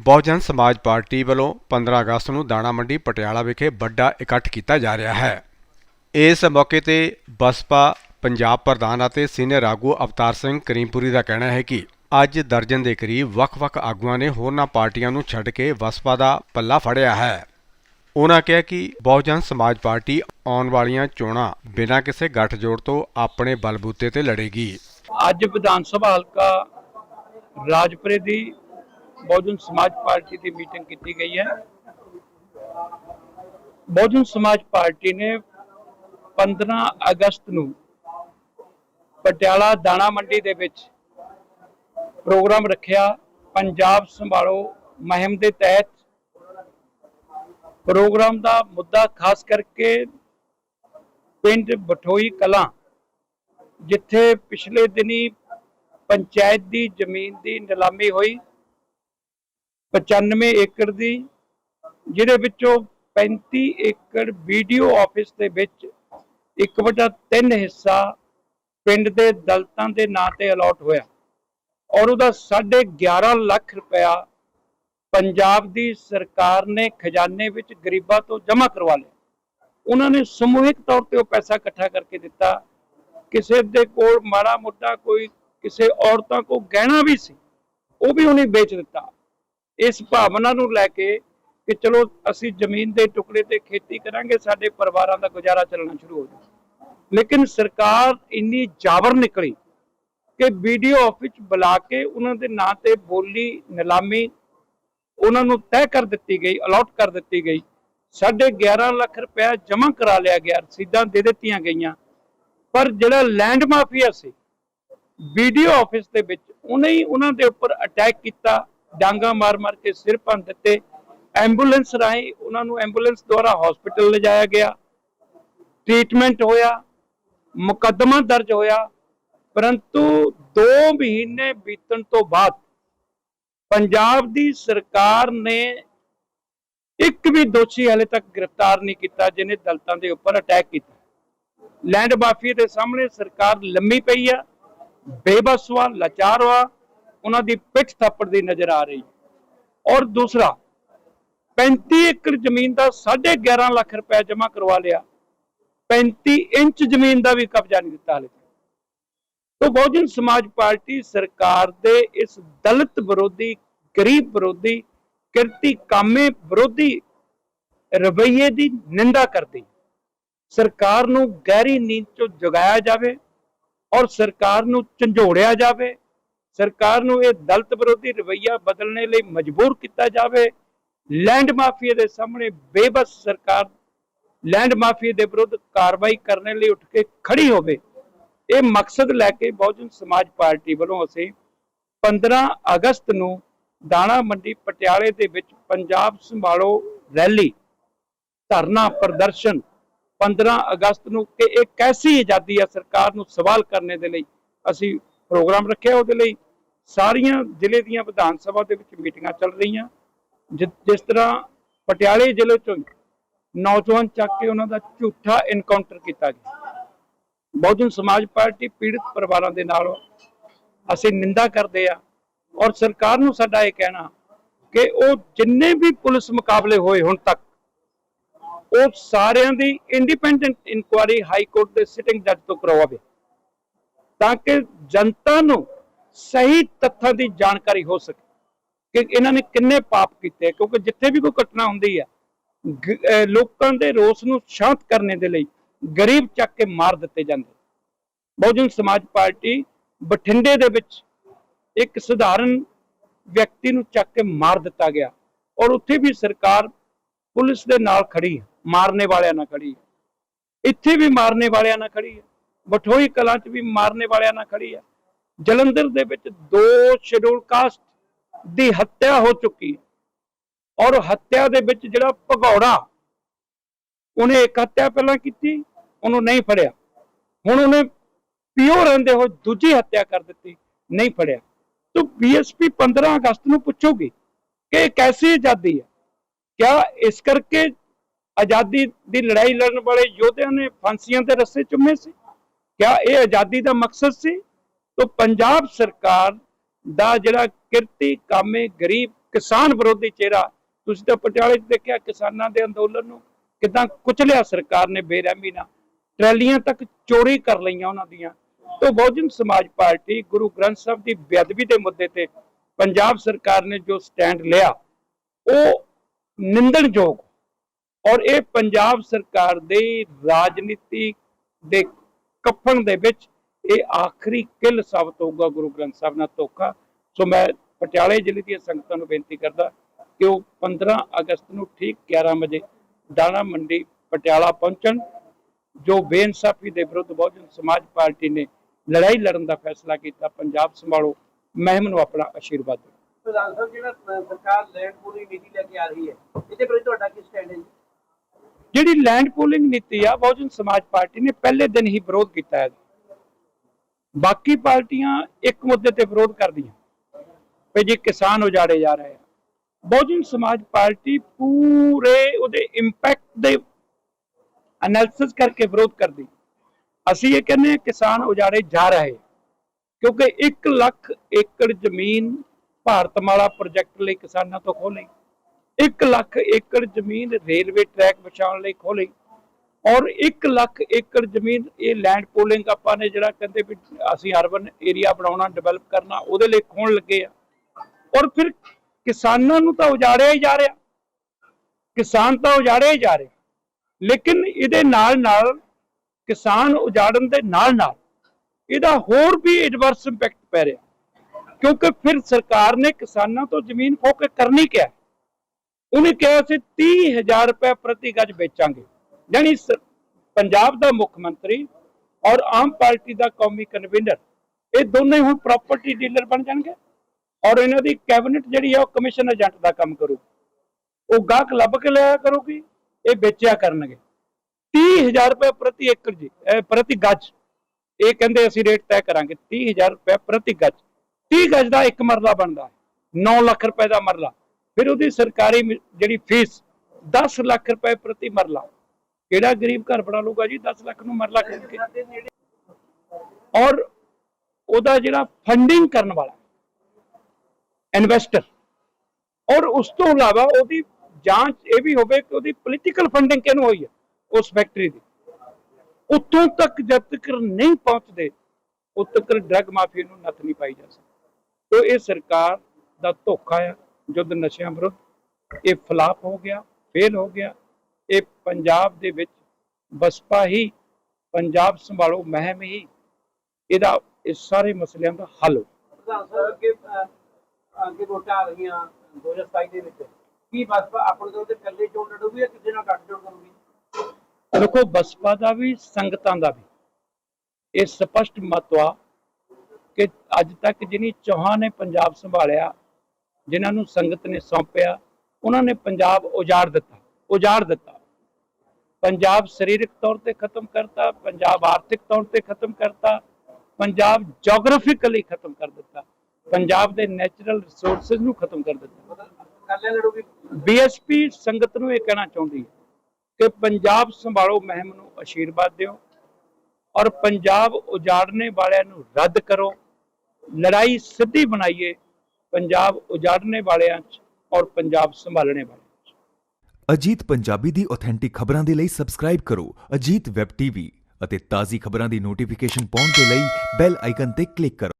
ਬਹੁਜਨ ਸਮਾਜ ਪਾਰਟੀ ਵੱਲੋਂ 15 ਅਗਸਤ ਨੂੰ ਦਾਣਾ ਮੰਡੀ ਪਟਿਆਲਾ ਵਿਖੇ ਵੱਡਾ ਇਕੱਠ ਕੀਤਾ ਜਾ ਰਿਹਾ ਹੈ। ਇਸ ਮੌਕੇ ਤੇ ਬਸਪਾ ਪੰਜਾਬ ਪ੍ਰਧਾਨ ਅਤੇ ਸੀਨੀਅਰ ਆਗੂ ਅਵਤਾਰ ਸਿੰਘ ਕਰੀਮਪੁਰੀ ਦਾ ਕਹਿਣਾ ਹੈ ਕਿ ਅੱਜ ਦਰਜਨ ਦੇ ਕਰੀਬ ਵੱਖ-ਵੱਖ ਆਗੂਆਂ ਨੇ ਹੋਰਨਾਂ ਪਾਰਟੀਆਂ ਨੂੰ ਛੱਡ ਕੇ ਬਸਪਾ ਦਾ ਪੱਲਾ ਫੜਿਆ ਹੈ। ਉਹਨਾਂ ਕਿਹਾ ਕਿ ਬਹੁਜਨ ਸਮਾਜ ਪਾਰਟੀ ਆਉਣ ਵਾਲੀਆਂ ਚੋਣਾਂ ਬਿਨਾਂ ਕਿਸੇ ਗੱਠਜੋੜ ਤੋਂ ਆਪਣੇ ਬਲਬੂਤੇ ਤੇ ਲੜੇਗੀ। ਅੱਜ ਵਿਧਾਨ ਸਭਾ ਹਲਕਾ ਰਾਜਪੁਰੇ ਦੀ ਬਹੁਜਨ ਸਮਾਜ ਪਾਰਟੀ ਦੀ ਮੀਟਿੰਗ ਕੀਤੀ ਗਈ ਹੈ ਬਹੁਜਨ ਸਮਾਜ ਪਾਰਟੀ ਨੇ 15 ਅਗਸਤ ਨੂੰ ਪਟਿਆਲਾ ਦਾਣਾ ਮੰਡੀ ਦੇ ਵਿੱਚ ਪ੍ਰੋਗਰਾਮ ਰੱਖਿਆ ਪੰਜਾਬ ਸੰਭਾਲੋ ਮੁਹਿੰਮ ਦੇ ਤਹਿਤ ਪ੍ਰੋਗਰਾਮ ਦਾ ਮੁੱਦਾ ਖਾਸ ਕਰਕੇ ਪਿੰਡ ਬਠੋਈ ਕਲਾਂ ਜਿੱਥੇ ਪਿਛਲੇ ਦਿਨੀ ਪੰਚਾਇਤ ਦੀ ਜ਼ਮੀਨ ਦੀ ਨਿਲਾਮੀ ਹੋਈ 95 ਏਕੜ ਦੀ, ਜਿਹਦੇ ਵਿੱਚੋਂ 35 ਏਕੜ ਵੀਡੀਓ ਆਫਿਸ ਦੇ ਵਿੱਚ 1/3 ਹਿੱਸਾ ਪਿੰਡ ਦੇ ਦਲਤਾਂ ਦੇ ਨਾਂ ਤੇ ਅਲਾਟ ਹੋਇਆ। ਔਰ ਉਹਦਾ 11.5 ਲੱਖ ਰੁਪਇਆ ਪੰਜਾਬ ਦੀ ਸਰਕਾਰ ਨੇ ਖਜ਼ਾਨੇ ਵਿੱਚ ਗਰੀਬਾਂ ਤੋਂ ਜਮ੍ਹਾਂ ਕਰਵਾ ਲਿਆ। ਉਹਨਾਂ ਨੇ ਸਮੂਹਿਕ ਤੌਰ ਤੇ ਉਹ ਪੈਸਾ ਇਕੱਠਾ ਕਰਕੇ ਦਿੱਤਾ। ਕਿਸੇ ਦੇ ਕੋਲ ਮਾੜਾ ਮੋਟਾ ਕੋਈ ਕਿਸੇ ਔਰਤਾਂ ਕੋ ਗਹਿਣਾ ਵੀ ਸੀ, ਉਹ ਵੀ ਉਹਨੇ ਵੇਚ ਦਿੱਤਾ। ਇਸ ਭਾਵਨਾ ਨੂੰ ਲੈ ਕੇ ਕਿ ਚਲੋ ਅਸੀਂ ਜ਼ਮੀਨ ਦੇ ਟੁਕੜੇ ਤੇ ਖੇਤੀ ਕਰਾਂਗੇ, ਸਾਡੇ ਪਰਿਵਾਰਾਂ ਦਾ ਗੁਜ਼ਾਰਾ ਚੱਲਣਾ ਸ਼ੁਰੂ ਹੋ ਜਾਊ। ਲੇਕਿਨ ਸਰਕਾਰ ਇੰਨੀ ਜਾਬਰ ਨਿਕਲੀ ਕਿ ਵੀਡੀਓ ਆਫਿਸ ਬੁਲਾ ਕੇ ਉਹਨਾਂ ਦੇ ਨਾਂ ਤੇ ਬੋਲੀ, ਨਿਲਾਮੀ ਉਹਨਾਂ ਨੂੰ ਤੈਅ ਕਰ ਦਿੱਤੀ ਗਈ ਅਲਾਟ ਕਰ ਦਿੱਤੀ ਗਈ। ਸਾਢੇ 11 ਲੱਖ ਰੁਪਇਆ ਜਮ੍ਹਾਂ ਕਰਾ ਲਿਆ ਗਿਆ, ਰਸੀਦਾਂ ਦੇ ਦਿੱਤੀਆਂ ਗਈਆਂ। ਪਰ ਜਿਹੜਾ ਲੈਂਡ ਮਾਫੀਆ ਸੀ, ਵੀਡੀਓ ਆਫਿਸ ਦੇ ਵਿੱਚ ਉਹਨੇ ਹੀ ਉਹਨਾਂ ਦੇ ਉੱਪਰ ਅਟੈਕ ਕੀਤਾ। ਡਾਂਗਾ ਮਾਰ-ਮਾਰ ਕੇ ਸਿਰ ਭੰਨ ਦਿੱਤੇ। ਐਂਬੂਲੈਂਸ ਰਾਹੀਂ ਉਹਨਾਂ ਨੂੰ ਐਂਬੂਲੈਂਸ ਦੁਆਰਾ ਹਸਪੀਟਲ ਲਿਜਾਇਆ ਗਿਆ। ਟ੍ਰੀਟਮੈਂਟ ਹੋਇਆ, ਮੁਕੱਦਮਾ ਦਰਜ ਹੋਇਆ, ਪਰੰਤੂ 2 ਮਹੀਨੇ ਬੀਤਣ ਤੋਂ ਬਾਅਦ ਪੰਜਾਬ ਦੀ ਸਰਕਾਰ ਨੇ ਇੱਕ ਵੀ ਦੋਸ਼ੀ ਹਲੇ ਤੱਕ ਗ੍ਰਿਫਤਾਰ ਨਹੀਂ ਕੀਤਾ ਜਿਹਨੇ ਦਲਤਾਂ ਦੇ ਉੱਪਰ ਅਟੈਕ ਕੀਤਾ। ਲੈਂਡ ਮਾਫੀਆ ਦੇ ਸਾਹਮਣੇ ਸਰਕਾਰ ਲੰਮੀ ਪਈ ਆ, ਬੇਬਸ ਵਾ, ਲਾਚਾਰ ਵਾ। ਉਹਨਾਂ ਦੀ ਪਿੱਠ ਥੱਪੜ ਦੀ ਨਜ਼ਰ ਆ ਰਹੀ। ਔਰ ਦੂਸਰਾ 35 ਏਕੜ ਜ਼ਮੀਨ ਦਾ 11.5 ਲੱਖ ਰੁਪਏ ਜਮ੍ਹਾਂ ਕਰਵਾ ਲਿਆ। 35 ਇੰਚ ਜ਼ਮੀਨ ਦਾ ਵੀ ਕਬਜ਼ਾ ਨਹੀਂ ਦਿੱਤਾ ਹਲੇ ਤੱਕ। ਬਹੁਜਨ ਸਮਾਜ ਪਾਰਟੀ ਸਰਕਾਰ ਦੇ ਇਸ ਦਲਿਤ ਵਿਰੋਧੀ, ਗਰੀਬ ਵਿਰੋਧੀ, ਕਿਰਤੀ ਕਾਮੇ ਵਿਰੋਧੀ ਰਵੱਈਏ ਦੀ ਨਿੰਦਾ ਕਰਦੀ। ਸਰਕਾਰ ਨੂੰ ਗਹਿਰੀ ਨੀਂਦ ਚੋਂ ਜਗਾਇਆ ਜਾਵੇ ਔਰ ਸਰਕਾਰ ਨੂੰ ਝੰਜੋੜਿਆ ਜਾਵੇ। ਸਰਕਾਰ ਨੂੰ ਇਹ ਦਲਤ ਵਿਰੋਧੀ ਰਵੱਈਆ ਬਦਲਣੇ ਲਈ ਮਜਬੂਰ ਕੀਤਾ ਜਾਵੇ। ਲੈਂਡ ਮਾਫੀਆ ਦੇ ਸਾਹਮਣੇ ਬੇਬਸ ਸਰਕਾਰ ਲੈਂਡ ਮਾਫੀਆ ਦੇ ਵਿਰੁੱਧ ਕਾਰਵਾਈ ਕਰਨ ਲਈ ਉੱਠ ਕੇ ਖੜੀ ਹੋਵੇ। ਇਹ ਮਕਸਦ ਲੈ ਕੇ ਬਹੁਜਨ ਸਮਾਜ ਪਾਰਟੀ ਵੱਲੋਂ ਅਸੀਂ 15 ਅਗਸਤ ਨੂੰ ਦਾਣਾ ਮੰਡੀ ਪਟਿਆਲੇ ਦੇ ਵਿੱਚ ਪੰਜਾਬ ਸੰਭਾਲੋ ਰੈਲੀ ਧਰਨਾ ਪ੍ਰਦਰਸ਼ਨ 15 ਅਗਸਤ ਨੂੰ ਕਿ ਇਹ ਕੈਸੀ ਆਜ਼ਾਦੀ ਹੈ ਸਰਕਾਰ ਨੂੰ ਸਵਾਲ ਕਰਨੇ ਦੇ ਲਈ ਅਸੀਂ ਪ੍ਰੋਗਰਾਮ ਰੱਖਿਆ ਉਹਦੇ ਲਈ। ਸਾਰੀਆਂ ਜ਼ਿਲ੍ਹੇ ਦੀਆਂ ਵਿਧਾਨ ਸਭਾ ਦੇ ਵਿੱਚ ਮੀਟਿੰਗਾਂ ਚੱਲ ਰਹੀਆਂ। ਜਿਸ ਤਰ੍ਹਾਂ ਪਟਿਆਲੇ ਜ਼ਿਲ੍ਹੇ ਤੋਂ ਨੌਜਵਾਨ ਚੱਕ ਕੇ ਉਹਨਾਂ ਦਾ ਝੂਠਾ ਇਨਕਾਊਂਟਰ ਕੀਤਾ ਗਿਆ। ਬਹੁਜਨ ਸਮਾਜ ਪਾਰਟੀ ਪੀੜਤ ਪਰਿਵਾਰਾਂ ਦੇ ਨਾਲ ਅਸੀਂ ਨਿੰਦਾ ਕਰਦੇ ਆ ਔਰ ਸਰਕਾਰ ਨੂੰ ਸਾਡਾ ਇਹ ਕਹਿਣਾ ਕਿ ਉਹ ਜਿੰਨੇ ਵੀ ਪੁਲਿਸ ਮੁਕਾਬਲੇ ਹੋਏ ਹੁਣ ਤੱਕ, ਉਹ ਸਾਰਿਆਂ ਦੀ ਇੰਡੀਪੈਂਡੈਂਟ ਇਨਕੁਆਰੀ ਹਾਈ ਕੋਰਟ ਦੇ ਸਿਟਿੰਗ ਜੱਜ ਤੋਂ ਕਰਵਾਵੇ। ਤਾਂ ਕਿ ਜਨਤਾ ਨੂੰ ਸਹੀ ਤੱਥਾਂ ਦੀ ਜਾਣਕਾਰੀ ਹੋ ਸਕੇ ਕਿ ਇਹਨਾਂ ਨੇ ਕਿੰਨੇ ਪਾਪ ਕੀਤੇ ਕਿਉਂਕਿ ਜਿੱਥੇ ਵੀ ਕੋਈ ਘਟਨਾ ਹੁੰਦੀ ਹੈ ਲੋਕਾਂ ਦੇ ਰੋਸ ਨੂੰ ਸ਼ਾਂਤ ਕਰਨ ਦੇ ਲਈ ਗਰੀਬ ਚੱਕ ਕੇ ਮਾਰ ਦਿੱਤੇ ਜਾਂਦੇ ਬਹੁਜਨ ਸਮਾਜ ਪਾਰਟੀ ਬਠਿੰਡੇ ਦੇ ਵਿੱਚ ਇੱਕ ਸਧਾਰਨ ਵਿਅਕਤੀ ਨੂੰ ਚੱਕ ਕੇ ਮਾਰ ਦਿੱਤਾ ਗਿਆ ਔਰ ਉੱਥੇ ਵੀ ਸਰਕਾਰ ਪੁਲਿਸ ਦੇ ਨਾਲ ਖੜੀ ਹੈ ਮਾਰਨੇ ਵਾਲਿਆਂ ਨਾਲ ਖੜੀ ਹੈ ਇੱਥੇ ਵੀ ਮਾਰਨੇ ਵਾਲਿਆਂ ਨਾਲ ਖੜੀ ਹੈ ਬਠੋਈ ਕਲਾਂ 'ਚ ਵੀ ਮਾਰਨੇ ਵਾਲਿਆਂ ਨਾਲ ਖੜੀ ਹੈ। ਜਲੰਧਰ ਦੇ ਵਿੱਚ ਦੋ ਸ਼ਡਿਊਲ ਕਾਸਟ ਦੀ ਹੱਤਿਆ ਹੋ ਚੁੱਕੀ ਹੈ। ਔਰ ਹੱਤਿਆ ਦੇ ਵਿੱਚ ਜਿਹੜਾ ਭਗੌੜਾ, ਉਹਨੇ ਇੱਕ ਹੱਤਿਆ ਪਹਿਲਾਂ ਕੀਤੀ, ਉਹਨੂੰ ਨਹੀਂ ਫੜਿਆ। ਹੁਣ ਉਹਨੇ ਪਿਓ ਰਹਿੰਦੇ ਹੋ ਦੂਜੀ ਹੱਤਿਆ ਕਰ ਦਿੱਤੀ, ਨਹੀਂ ਫੜਿਆ। ਤੋ ਬੀਐਸਪੀ 15 ਅਗਸਤ ਨੂੰ ਪੁੱਛੋਗੇ ਕਿ ਇਹ ਕੈਸੀ ਆਜ਼ਾਦੀ ਹੈ? ਕਿਆ ਇਸ ਕਰਕੇ ਆਜ਼ਾਦੀ ਦੀ ਲੜਾਈ ਲੜਨ ਵਾਲੇ ਯੋਧਿਆਂ ਨੇ ਫਾਂਸੀਆਂ ਦੇ ਰੱਸੇ ਚੁੰਮੇ ਸੀ? ਕਿਆ ਇਹ ਆਜ਼ਾਦੀ ਦਾ ਮਕਸਦ ਸੀ? ਤੋ ਪੰਜਾਬ ਸਰਕਾਰ ਦਾ ਜਿਹੜਾ ਕਿਰਤੀ ਕਾਮੇ ਗਰੀਬ ਕਿਸਾਨ ਵਿਰੋਧੀ ਚਿਹਰਾ, ਤੁਸੀਂ ਤਾਂ ਪਟਿਆਲੇ 'ਚ ਦੇਖਿਆ ਕਿਸਾਨਾਂ ਦੇ ਅੰਦੋਲਨ ਨੂੰ ਕਿਦਾਂ ਕੁਚਲਿਆ ਸਰਕਾਰ ਨੇ ਬੇਰਹਿਮੀ ਨਾਲ। ਟਰੈਲੀਆਂ ਤੱਕ ਚੋਰੀ ਕਰ ਲਈਆਂ ਉਹਨਾਂ ਦੀਆਂ। ਤੋਂ ਬਹੁਜਨ ਸਮਾਜ ਪਾਰਟੀ ਗੁਰੂ ਗ੍ਰੰਥ ਸਾਹਿਬ ਦੀ ਬੇਅਦਬੀ ਦੇ ਮੁੱਦੇ ਤੇ ਪੰਜਾਬ ਸਰਕਾਰ ਨੇ ਜੋ ਸਟੈਂਡ ਲਿਆ, ਉਹ ਨਿੰਦਣਯੋਗ ਔਰ ਇਹ ਪੰਜਾਬ ਸਰਕਾਰ ਦੇ ਰਾਜਨੀਤੀ ਦੇ ਕੱਫਣ ਦੇ ਵਿੱਚ ਇਹ ਆਖਰੀ ਕਿੱਲ ਸਾਬਤ ਹੋਊਗਾ ਗੁਰੂ ਗ੍ਰੰਥ ਸਾਹਿਬ ਨਾਲ ਧੋਖਾ। ਸੋ ਮੈਂ ਪਟਿਆਲੇ ਜ਼ਿਲ੍ਹੇ ਦੀਆਂ ਸੰਗਤਾਂ ਨੂੰ ਬੇਨਤੀ ਕਰਦਾ ਕਿ ਉਹ 15 ਅਗਸਤ ਨੂੰ ਠੀਕ 11 ਵਜੇ ਦਾਣਾ ਮੰਡੀ ਪਟਿਆਲਾ ਪਹੁੰਚਣ, ਜੋ ਬੇਇਨਸਾਫੀ ਦੇ ਵਿਰੁੱਧ ਬਹੁਜਨ ਸਮਾਜ ਪਾਰਟੀ ਨੇ ਲੜਾਈ ਲੜਨ ਦਾ ਫੈਸਲਾ ਕੀਤਾ। ਪੰਜਾਬ ਸੰਭਾਲੋ, ਮਹਿਮ ਨੂੰ ਆਪਣਾ ਆਸ਼ੀਰਵਾਦ ਦਿਓ। ਪ੍ਰਧਾਨ ਸਾਹਿਬ, ਜਿਹੜਾ ਸਰਕਾਰ ਲੈਂਡ ਪੂਲਿੰਗ ਨੀਤੀ ਲੈ ਕੇ ਆ ਰਹੀ ਹੈ, ਇਹਦੇ ਪ੍ਰਤੀ ਤੁਹਾਡਾ ਕੀ ਸਟੈਂਡ ਹੈ ਜਿਹੜੀ ਲੈਂਡ ਪੂਲਿੰਗ ਨੀਤੀ ਆ, ਬਹੁਜਨ ਸਮਾਜ ਪਾਰਟੀ ਨੇ ਪਹਿਲੇ ਦਿਨ ਹੀ ਵਿਰੋਧ ਕੀਤਾ ਹੈ। ਬਾਕੀ ਪਾਰਟੀਆਂ ਇੱਕ ਮੁੱਦੇ ਤੇ ਵਿਰੋਧ ਕਰਦੀਆਂ। ਵੀ ਜੇ ਕਿਸਾਨ ਉਜਾੜੇ ਜਾ ਰਹੇ ਆ। ਬਹੁਜਨ ਸਮਾਜ ਪਾਰਟੀ ਪੂਰੇ ਉਹਦੇ ਇੰਪੈਕਟ ਦੇ ਐਨਾਲਿਸਿਸ ਕਰਕੇ ਵਿਰੋਧ ਕਰਦੀ। ਅਸੀਂ ਇਹ ਕਹਿੰਦੇ ਹਾਂ ਕਿਸਾਨ ਉਜਾੜੇ ਜਾ ਰਹੇ। ਕਿਉਂਕਿ 1 ਲੱਖ ਏਕੜ ਜ਼ਮੀਨ ਭਾਰਤਮਾਲਾ ਪ੍ਰੋਜੈਕਟ ਲਈ ਕਿਸਾਨਾਂ ਤੋਂ ਖੋਲੀ 1 ਲੱਖ ਏਕੜ ਜ਼ਮੀਨ ਰੇਲਵੇ ਟਰੈਕ ਵਿਛਾਉਣ ਲਈ ਖੋਲੀ ਔਰ 1 ਲੱਖ ਏਕੜ ਜ਼ਮੀਨ ਇਹ ਲੈਂਡ ਪੂਲਿੰਗ ਆਪਾਂ ਨੇ ਜਿਹੜਾ ਕਹਿੰਦੇ ਵੀ ਅਸੀਂ ਅਰਬਨ ਏਰੀਆ ਬਣਾਉਣਾ ਡਿਵੈਲਪ ਕਰਨਾ, ਉਹਦੇ ਲਈ ਖੋਣ ਲੱਗੇ ਆ। ਔਰ ਫਿਰ ਕਿਸਾਨਾਂ ਨੂੰ ਤਾਂ ਉਜਾੜਿਆ ਹੀ ਜਾ ਰਿਹਾ। ਕਿਸਾਨ ਤਾਂ ਉਜਾੜਿਆ ਹੀ ਜਾ ਰਿਹਾ। ਲੇਕਿਨ ਇਹਦੇ ਨਾਲ ਨਾਲ ਕਿਸਾਨ ਉਜਾੜਨ ਦੇ ਨਾਲ ਨਾਲ ਇਹਦਾ ਹੋਰ ਵੀ ਐਡਵਰਸ ਇੰਪੈਕਟ ਪੈ ਰਿਹਾ। ਕਿਉਂਕਿ ਫਿਰ ਸਰਕਾਰ ਨੇ ਕਿਸਾਨਾਂ ਤੋਂ ਜ਼ਮੀਨ ਖੋਹ ਕੇ ਕਰਨੀ ਕਿਹਾ ਉਹਨੇ ਕਿਹਾ ਸੀ 30000 ਰੁਪਏ ਪ੍ਰਤੀ ਗਜ ਵੇਚਾਂਗੇ। ਯਾਨੀ ਪੰਜਾਬ ਦਾ ਮੁੱਖ ਮੰਤਰੀ ਔਰ ਆਮ ਪਾਰਟੀ ਦਾ ਕੌਮੀ ਕਨਵੀਨਰ ਇਹ ਦੋਨੇ ਹੁਣ ਪ੍ਰਾਪਰਟੀ ਡੀਲਰ ਬਣ ਜਾਣਗੇ ਔਰ ਇਹਨਾਂ ਦੀ ਕੈਬਨਿਟ ਜਿਹੜੀ ਆ, ਉਹ ਕਮਿਸ਼ਨ ਏਜੰਟ ਦਾ ਕੰਮ ਕਰੂ ਉਹ ਗਾਹਕ ਲੱਭ ਕੇ ਲਿਆ ਕਰੂਗੀ, ਇਹ ਵੇਚਿਆ ਕਰਨਗੇ। 30000 ਰੁਪਏ ਪ੍ਰਤੀ ਏਕੜ ਜੀ ਪ੍ਰਤੀ ਗਜ, ਇਹ ਕਹਿੰਦੇ ਅਸੀਂ ਰੇਟ ਤੈਅ ਕਰਾਂਗੇ 30000 ਰੁਪਏ ਪ੍ਰਤੀ ਗਜ। 30 ਗਜ ਦਾ ਇੱਕ ਮਰਲਾ ਬਣਦਾ ਹੈ 9 ਲੱਖ ਰੁਪਏ ਦਾ ਮਰਲਾ। ਫਿਰ ਉਹਦੀ ਸਰਕਾਰੀ ਜਿਹੜੀ ਫੀਸ 10 ਲੱਖ ਰੁਪਏ ਪ੍ਰਤੀ ਮਰਲਾ। ਕਿਹੜਾ ਗਰੀਬ ਘਰ ਬਣਾ ਲੂਗਾ ਜੀ? 10 ਲੱਖ ਨੂੰ ਮਰਲਾ ਖਰੀਦ ਔਰ ਉਹਦਾ ਜਿਹੜਾ ਫੰਡਿੰਗ ਕਰਨ ਵਾਲਾ ਇਨਵੈਸਟਰ ਔਰ ਉਸ ਤੋਂ ਇਲਾਵਾ ਉਹਦੀ ਜਾਂਚ ਇਹ ਵੀ ਹੋਵੇ ਕਿ ਉਹਦੀ ਪੋਲੀਟੀਕਲ ਫੰਡਿੰਗ ਕਿਹਨੂੰ ਹੋਈ ਹੈ, ਉਸ ਫੈਕਟਰੀ ਦੀ। ਉੱਥੋਂ ਤੱਕ ਜਦ ਤੱਕ ਨਹੀਂ ਪਹੁੰਚਦੇ, ਉਦ ਤੱਕ ਡਰੱਗ ਮਾਫੀਆ ਨੂੰ ਨੱਥ ਨਹੀਂ ਪਾਈ ਜਾ ਸਕਦੀ। ਤੋ ਇਹ ਸਰਕਾਰ ਦਾ ਧੋਖਾ ਆ। ਜੁੱਧ ਨਸ਼ਿਆਂ ਵਿਰੁੱਧ ਇਹ ਫਲਾਪ ਹੋ ਗਿਆ ਫੇਲ ਹੋ ਗਿਆ। ਇਹ ਪੰਜਾਬ ਦੇ ਵਿੱਚ ਬਸਪਾ ਹੀ ਪੰਜਾਬ ਸੰਭਾਲੋ ਮਹਿਮ ਹੀ ਇਹਦਾ ਇਸ ਸਾਰੇ ਮਸਲਿਆਂ ਦਾ ਹੱਲ ਹੋ ਪ੍ਰਧਾਨ ਸਾਹਿਬ ਅੱਗੇ ਅ, ਅੱਗੇ ਵੋਟਾਂ ਆ ਰਹੀਆਂ 2027 ਦੇ ਵਿੱਚ। ਕੀ ਬਸਪਾ ਆਪਣੇ ਤੋਂ ਤੇ ਇਕੱਲੇ ਚੋਣ ਲੜੂਗੀ ਜਾਂ ਕਿਸੇ ਨਾਲ ਗੱਠਜੋੜ ਕਰੂਗੀ? ਦੇਖੋ ਬਸਪਾ ਦਾ ਵੀ ਸੰਗਤਾਂ ਦਾ ਵੀ। ਇਹ ਸਪਸ਼ਟ ਮਤਵਾ ਕਿ ਅੱਜ ਤੱਕ ਜਿਨੀ ਚੌਹਾਨ ਨੇ ਪੰਜਾਬ ਸੰਭਾਲਿਆ ਜਿਨ੍ਹਾਂ ਨੂੰ ਸੰਗਤ ਨੇ ਸੌਂਪਿਆ, ਉਹਨਾਂ ਨੇ ਪੰਜਾਬ ਉਜਾੜ ਦਿੱਤਾ ਉਜਾੜ ਦਿੱਤਾ। ਪੰਜਾਬ ਸਰੀਰਕ ਤੌਰ ਤੇ ਖਤਮ ਕਰਤਾ, ਪੰਜਾਬ ਆਰਥਿਕ ਤੌਰ ਤੇ ਖਤਮ ਕਰਤਾ, ਪੰਜਾਬ ਜੀਓਗ੍ਰਾਫਿਕਲੀ ਖਤਮ ਕਰ ਦਿੱਤਾ, ਪੰਜਾਬ ਦੇ ਨੈਚੁਰਲ ਰਿਸੋਰਸਸ ਨੂੰ ਖਤਮ ਕਰ ਦਿੱਤਾ। ਬੀਐਸਪੀ ਸੰਗਤ ਨੂੰ ਇਹ ਕਹਿਣਾ ਚਾਹੁੰਦੀ ਹੈ ਕਿ ਪੰਜਾਬ ਸੰਭਾਲੋ, ਮਹਿਮ ਨੂੰ ਆਸ਼ੀਰਵਾਦ ਦਿਓ ਔਰ ਪੰਜਾਬ ਉਜਾੜਨੇ ਵਾਲਿਆਂ ਨੂੰ ਰੱਦ ਕਰੋ, ਲੜਾਈ ਸਿੱਧੀ ਬਣਾਈਏ ਪੰਜਾਬ ਉਜਾੜਨੇ ਵਾਲਿਆਂ 'ਚ ਔਰ ਪੰਜਾਬ ਸੰਭਾਲਣੇ ਵਾਲਿਆਂ 'ਚ। ਅਜੀਤ ਪੰਜਾਬੀ ਦੀ ਆਥੈਂਟਿਕ ਖਬਰਾਂ ਦੇ ਲਈ ਸਬਸਕ੍ਰਾਈਬ ਕਰੋ ਅਜੀਤ ਵੈਬ ਟੀਵੀ ਅਤੇ ਤਾਜ਼ੀ ਖਬਰਾਂ ਦੀ ਨੋਟੀਫਿਕੇਸ਼ਨ ਪਾਉਣ ਦੇ ਲਈ ਬੈਲ ਆਈਕਨ ਤੇ ਕਲਿੱਕ ਕਰੋ।